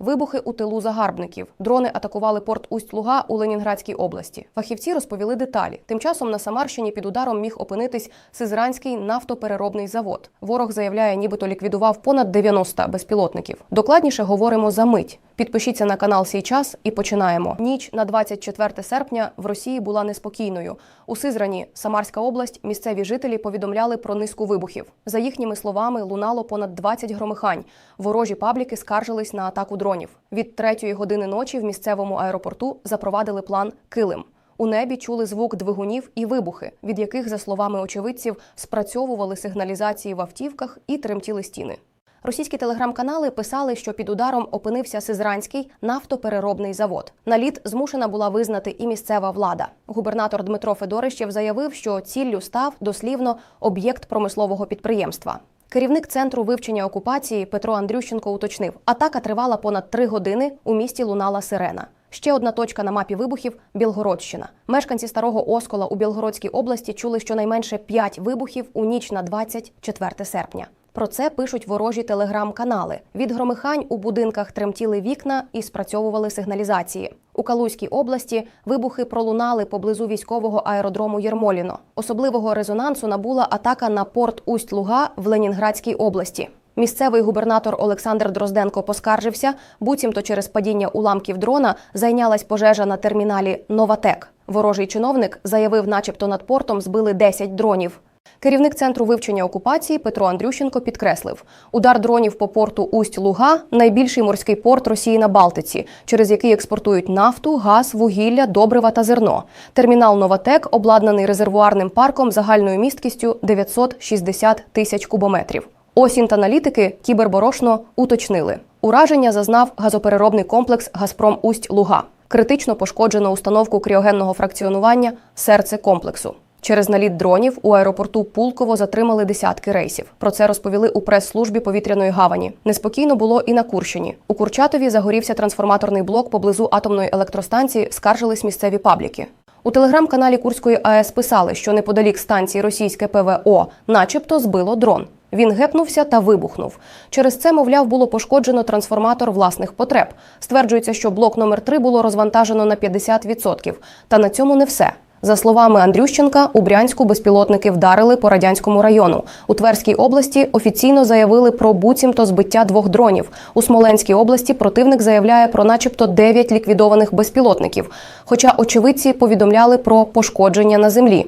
Вибухи у тилу загарбників. Дрони атакували порт Усть-Луга у Ленінградській області. Фахівці розповіли деталі. Тим часом на Самарщині під ударом міг опинитись Сизранський нафтопереробний завод. Ворог заявляє, нібито ліквідував понад 90 безпілотників. Докладніше говоримо за мить. Підпишіться на канал «Сій час» і починаємо. Ніч на 24 серпня в Росії була неспокійною. У Сизрані, Самарська область, місцеві жителі повідомляли про низку вибухів. За їхніми словами, лунало понад 20 громихань. Ворожі пабліки скаржились на атаку дронів. Від третьої години ночі в місцевому аеропорту запровадили план Килим. У небі чули звук двигунів і вибухи, від яких, за словами очевидців, спрацьовували сигналізації в автівках і тремтіли стіни. Російські телеграм-канали писали, що під ударом опинився Сизранський нафтопереробний завод. Наліт змушена була визнати і місцева влада. Губернатор Дмитро Федорищев заявив, що ціллю став дослівно об'єкт промислового підприємства. Керівник центру вивчення окупації Петро Андрющенко уточнив, атака тривала понад три години. У місті лунала сирена. Ще одна точка на мапі вибухів Білгородщина. Мешканці старого Оскола у Білгородській області чули щонайменше 5 вибухів у ніч на 24 серпня. Про це пишуть ворожі телеграм-канали. Від громихань у будинках тремтіли вікна і спрацьовували сигналізації. У Калузькій області вибухи пролунали поблизу військового аеродрому Єрмоліно. Особливого резонансу набула атака на порт Усть-Луга в Ленінградській області. Місцевий губернатор Олександр Дрозденко поскаржився, буцімто через падіння уламків дрона зайнялась пожежа на терміналі Новатек. Ворожий чиновник заявив, начебто над портом збили 10 дронів. Керівник центру вивчення окупації Петро Андрющенко підкреслив, удар дронів по порту Усть-Луга найбільший морський порт Росії на Балтиці, через який експортують нафту, газ, вугілля, добрива та зерно. Термінал Новатек обладнаний резервуарним парком загальною місткістю 960 тисяч кубометрів. Осінт-аналітики кіберборошно уточнили. Ураження зазнав газопереробний комплекс Газпром Усть-Луга. Критично пошкоджено установку кріогенного фракціонування серце комплексу. Через наліт дронів у аеропорту Пулково затримали десятки рейсів. Про це розповіли у прес-службі повітряної гавані. Неспокійно було і на Курщині. У Курчатові загорівся трансформаторний блок поблизу атомної електростанції. Скаржились місцеві пабліки. У телеграм-каналі Курської АЕС писали, що неподалік станції російське ПВО, начебто, збило дрон. Він гепнувся та вибухнув. Через це, мовляв, було пошкоджено трансформатор власних потреб. Стверджується, що блок номер 3 було розвантажено на 50%. Та на цьому не все. За словами Андрющенка, у Брянську безпілотники вдарили по радянському району. У Тверській області офіційно заявили про буцімто збиття двох дронів. У Смоленській області противник заявляє про, начебто, 9 ліквідованих безпілотників. Хоча очевидці повідомляли про пошкодження на землі.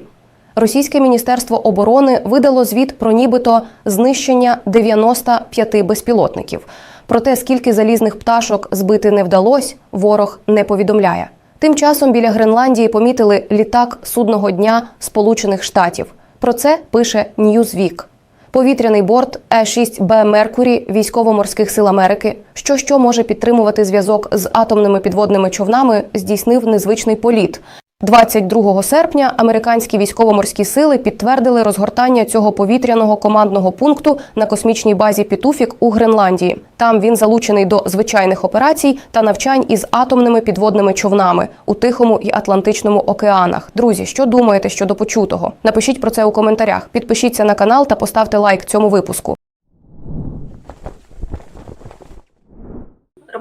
Російське міністерство оборони видало звіт про нібито знищення 95 безпілотників. Проте скільки залізних пташок збити не вдалось, ворог не повідомляє. Тим часом біля Гренландії помітили літак судного дня Сполучених Штатів. Про це пише Newsweek. Повітряний борт Е-6Б Меркурі військово-морських сил Америки, що що може підтримувати зв'язок з атомними підводними човнами, здійснив незвичний політ. 22 серпня американські військово-морські сили підтвердили розгортання цього повітряного командного пункту на космічній базі Пітуфік у Гренландії. Там він залучений до звичайних операцій та навчань із атомними підводними човнами у Тихому і Атлантичному океанах. Друзі, що думаєте щодо почутого? Напишіть про це у коментарях. Підпишіться на канал та поставте лайк цьому випуску.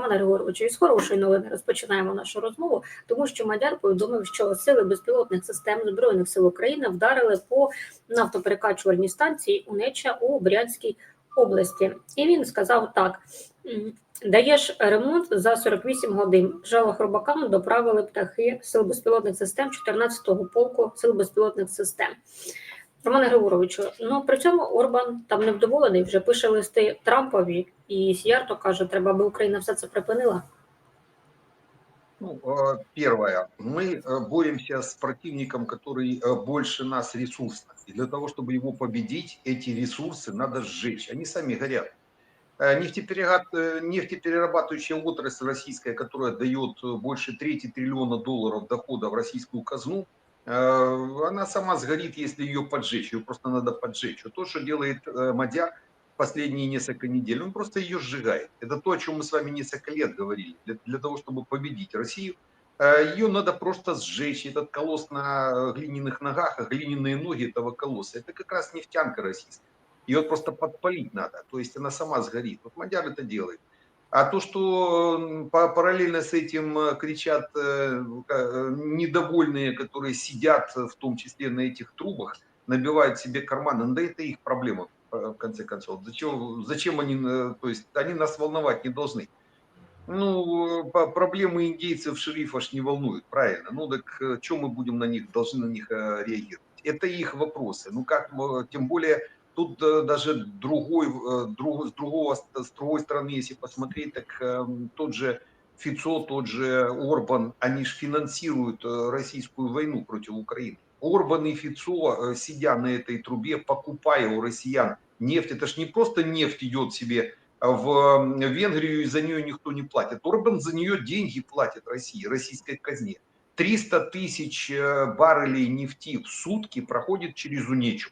Романа Григоровичу, із хорошої новини розпочинаємо нашу розмову, тому що Мадяр повідомив, що сили безпілотних систем Збройних сил України вдарили по нафтоперекачувальній станції Унеча у Брянській області. І він сказав так: даєш ремонт за 48 годин. Жало хробакам доправили птахи сил безпілотних систем 14-го полку сил безпілотних систем. Романе Григоровичу, ну при цьому Орбан там невдоволений, вже пише листи Трампові, і Сіярто каже, треба, аби Україна все це припинила. Ну, э, первое. Мы э, боремся с противником, который э, больше нас ресурсно. И для того, чтобы его победить, эти ресурсы надо сжечь. Они сами горят. Э, нефтеперега- э, Нефтеперерабатывающая отрасль российская, которая дает э, больше трети триллиона долларов дохода в российскую казну, э, она сама сгорит, если ее поджечь. Ее просто надо поджечь. Вот то, что делает э, Мадяр последние несколько недель, он просто ее сжигает. Это то, о чем мы с вами несколько лет говорили. Для, для того, чтобы победить Россию, э, ее надо просто сжечь. Этот колосс на э, глиняных ногах, а глиняные ноги этого колосса, это как раз нефтянка российская. Ее просто подпалить надо, то есть она сама сгорит. Вот Мадяр это делает. А то, что параллельно с этим э, кричат э, э, недовольные, которые сидят в том числе на этих трубах, набивают себе карманы, ну да это их проблема в конце концов. Зачем, зачем они, то есть они нас волновать не должны. Ну, проблемы индейцев шерифа ж не волнуют, правильно. Ну, так что мы будем на них, должны на них реагировать? Это их вопросы. Ну, как, тем более, тут э, даже другой, э, друг- с, другого, с другой стороны, если посмотреть, так эм, тот же Фицо, тот же Орбан, они же финансируют э, российскую войну против Украины. Орбан и Фицо, сидя на этой трубе, покупая у россиян нефть, это ж не просто нефть идет себе в Венгрию и за нее никто не платит. Орбан за нее деньги платит России, российской казне. 300 тысяч баррелей нефти в сутки проходит через Унечу.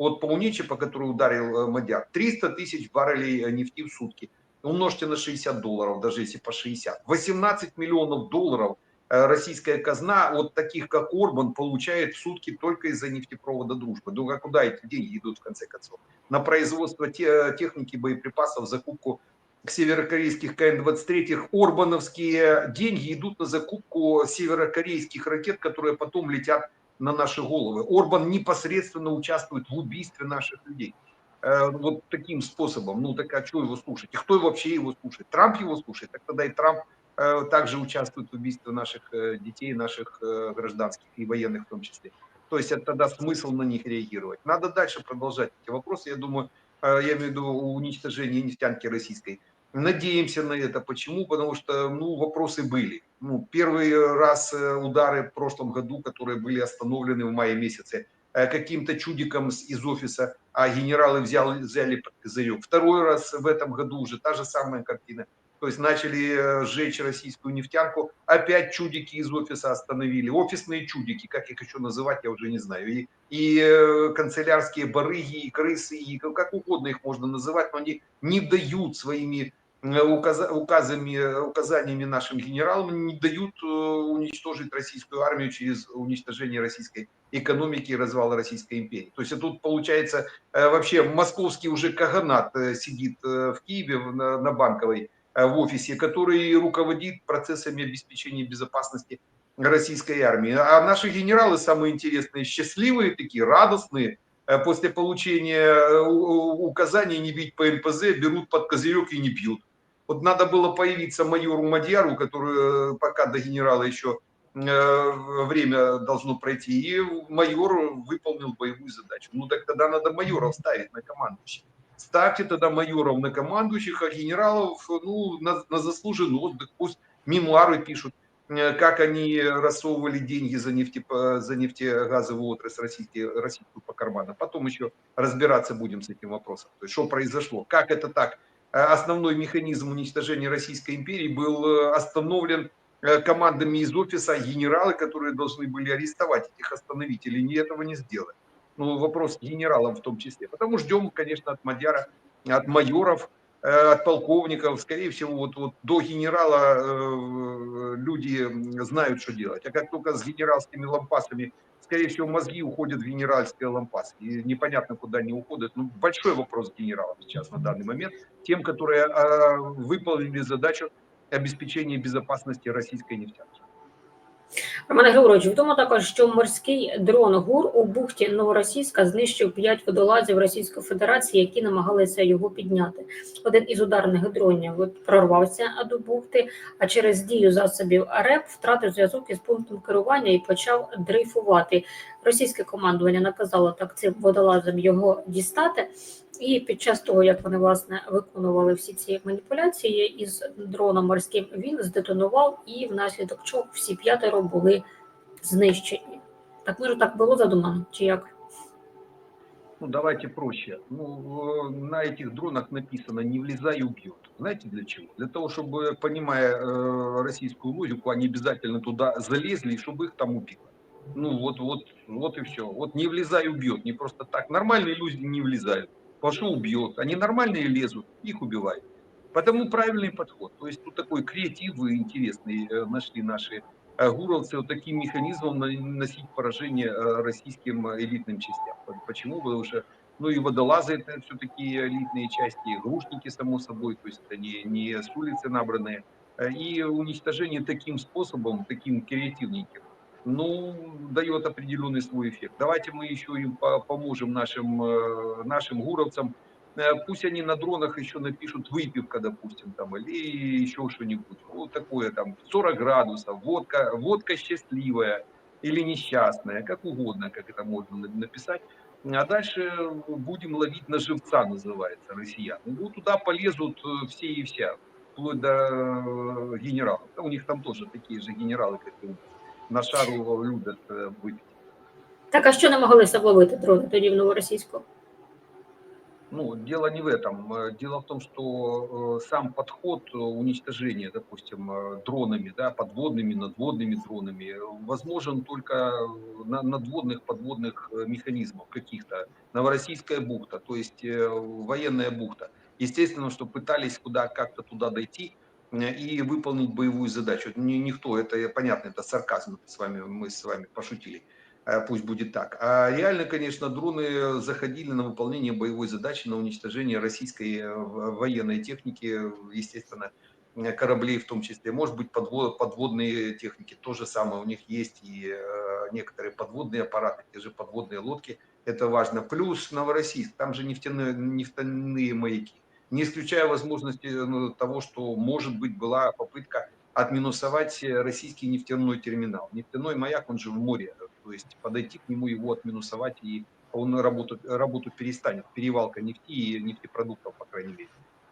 Вот по Унече, по которой ударил э, Мадяр, 300 тысяч баррелей э, нефти в сутки. Умножьте на 60 долларов, даже если по 60. 18 миллионов долларов э, российская казна от таких, как Орбан, получает в сутки только из-за нефтепровода «Дружба». Ну, а куда эти деньги идут, в конце концов? на производство те- техники, боеприпасов, закупку северокорейских КН-23. Орбановские деньги идут на закупку северокорейских ракет, которые потом летят на наши головы. Орбан непосредственно участвует в убийстве наших людей. Э, Вот таким способом. Ну так а что его слушать? И кто вообще его слушает? Трамп его слушает? Так тогда и Трамп э, также участвует в убийстве наших э, детей, наших э, гражданских и военных в том числе. То есть это тогда смысл на них реагировать. Надо дальше продолжать эти вопросы. Я думаю, э, я имею в виду уничтожение нефтянки российской. Надеемся на это. Почему? Потому что ну, вопросы были. Ну, первый раз э, удары в прошлом году, которые были остановлены в мае месяце, э, каким-то чудиком из офиса, а генералы взяли, взяли под козырек. Второй раз в этом году уже та же самая картина. То есть начали э, сжечь российскую нефтянку, опять чудики из офиса остановили. Офисные чудики, как их еще называть, я уже не знаю. И, и канцелярские барыги, и крысы, и как угодно их можно называть, но они не дают своими э, указа- указами, э, указаниями нашим генералам, не дают э, уничтожить российскую армию через уничтожение российской экономики и развала Российской империи. То есть тут получается вообще московский уже каганат сидит в Киеве на, на Банковой в офисе, который руководит процессами обеспечения безопасности российской армии. А наши генералы самые интересные, счастливые такие, радостные, после получения указаний не бить по НПЗ, берут под козырек и не бьют. Вот надо было появиться майору Мадьяру, который э, пока до генерала еще э, время должно пройти, и майор выполнил боевую задачу. Ну так тогда надо майоров ставить на командующих. Ставьте тогда майоров на командующих, а генералов ну, на, на заслуженный отдых. Пусть мемуары пишут, э, как они рассовывали деньги за, нефте, за нефтегазовую отрасль российские, российскую по карманам. Потом еще разбираться будем с этим вопросом. То есть, что произошло, как это так. Э, Основной механизм уничтожения Российской империи был э, остановлен э, командами из офиса, генералы, которые должны были арестовать этих остановителей, не этого не сделали. Ну, вопрос генералам в том числе. Потому ждем, конечно, от Мадяра, от майоров, от полковников, скорее всего, вот, вот до генерала люди знают, что делать. А как только с генеральскими лампасами, скорее всего, мозги уходят в генеральские лампасы. И непонятно, куда они уходят. Ну, большой вопрос генералам сейчас на данный момент. Тем, которые э, выполнили задачу обеспечения безопасности российской нефтянки. Романе Григорович, відомо також, що морський дрон ГУР у бухті Новоросійська знищив п'ять водолазів Російської Федерації, які намагалися його підняти. Один із ударних дронів прорвався до бухти, а через дію засобів РЕП втратив зв'язок із пунктом керування і почав дрейфувати. Російське командування наказало так цим водолазам його дістати. І під час того, як вони власне виконували всі ці маніпуляції із дроном морським, він здетонував, і внаслідок чого всі п'ятеро були знищені. Так може так було задумано, чи як? Ну, давайте проще. Ну, э, на этих дронах написано «не влезай и убьет». Знаете для чего? Для того, чтобы, понимая э, российскую логику, они обязательно туда залезли, и чтобы их там убило. Ну, вот, вот, вот и все. Вот не влезай, убьет. Не просто так. Нормальные люди не влезают. Пошел, убьет. Они нормальные лезут, их убивают. Потому правильный подход. То есть тут такой креатив и интересный э, нашли наши э, гуровцы вот таким механизмом на- наносить поражение э, российским элитным частям. Почему? Потому что Ну и водолазы это все-таки элитные части, грушники, само собой, то есть это не, с улицы набранные. И уничтожение таким способом, таким креативненьким, ну, дает определенный свой эффект. Давайте мы еще им по- поможем нашим, э, нашим гуровцам. Э, Пусть они на дронах еще напишут выпивка, допустим, там, или еще что-нибудь. Вот такое там, 40 градусов, водка, водка счастливая или несчастная, как угодно, как это можно на- написать. А дальше будем ловить на живца, называется, россиян. Ну, туда полезут э, все и вся, вплоть до генералов. У них там тоже такие же генералы, как и у нас. На шару любят э, выпить. Так, а що намагалися вловити дрони тоді в новоросійську? Ну, дело не в этом. Дело в том, что э, сам подход уничтожения, допустим, э, дронами, да, подводными, надводными дронами, возможен только на надводных, подводных механизмах каких-то. Новороссийская бухта, то есть э, военная бухта. Естественно, что пытались куда как-то туда дойти и выполнить боевую задачу. Ни- Никто, это понятно, это сарказм с вами, мы с вами пошутили. Э, пусть будет так. А реально, конечно, дроны заходили на выполнение боевой задачи, на уничтожение российской э, военной техники, естественно, э, кораблей в том числе. Может быть, подво- подводные техники, то же самое. У них есть и э, некоторые подводные аппараты, те же подводные лодки. Это важно. Плюс Новороссийск, там же нефтяные, нефтяные маяки. Не исключая возможности ну, того, что, может быть, была попытка отминусовать э, российский нефтяной терминал. Нефтяной маяк, он же в море, то есть подойти к нему, его отминусовать, и он работу, работу перестанет. Перевалка нефти и нефтепродуктов, по крайней мере.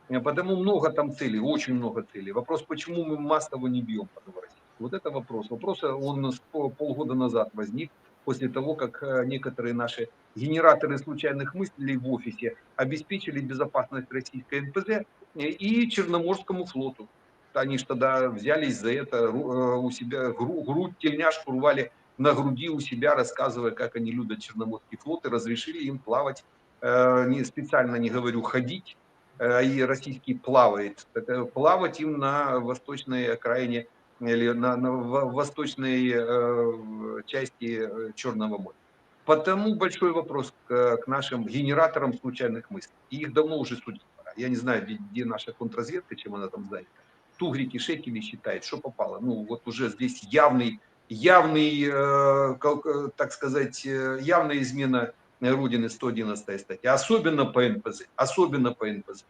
Э, Потому много там целей, очень много целей. Вопрос, почему мы массово не бьем по Новороссийску? Вот это вопрос. Вопрос, э, он полгода назад возник, после того, как э, некоторые наши генераторы случайных мыслей в офисе обеспечили безопасность российской НПЗ э, и Черноморскому флоту. Они же тогда взялись за это, э, у себя гру- грудь, тельняшку рвали на груди у себя, рассказывая, как они любят Черноморский флот, и разрешили им плавать, не специально не говорю ходить, и российский плавает, плавать им на восточной окраине или на, на во- восточной э, части э, Черного моря. Потому большой вопрос к, к нашим генераторам случайных мыслей. И их давно уже пора. Я не знаю, где, где наша контрразведка, чем она там занята. Тугрики, шекели считает, что попало. Ну, вот уже здесь явный, явный, э, кал- э, так сказать, э, явная измена Родины 111 статья. Особенно по НПЗ. Особенно по НПЗ.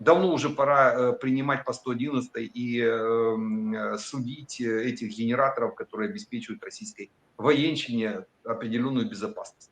Давно уже пора э, принимать по 111 и э, м, э, судить э, этих генераторов, которые обеспечивают российской военщине определенную безопасность.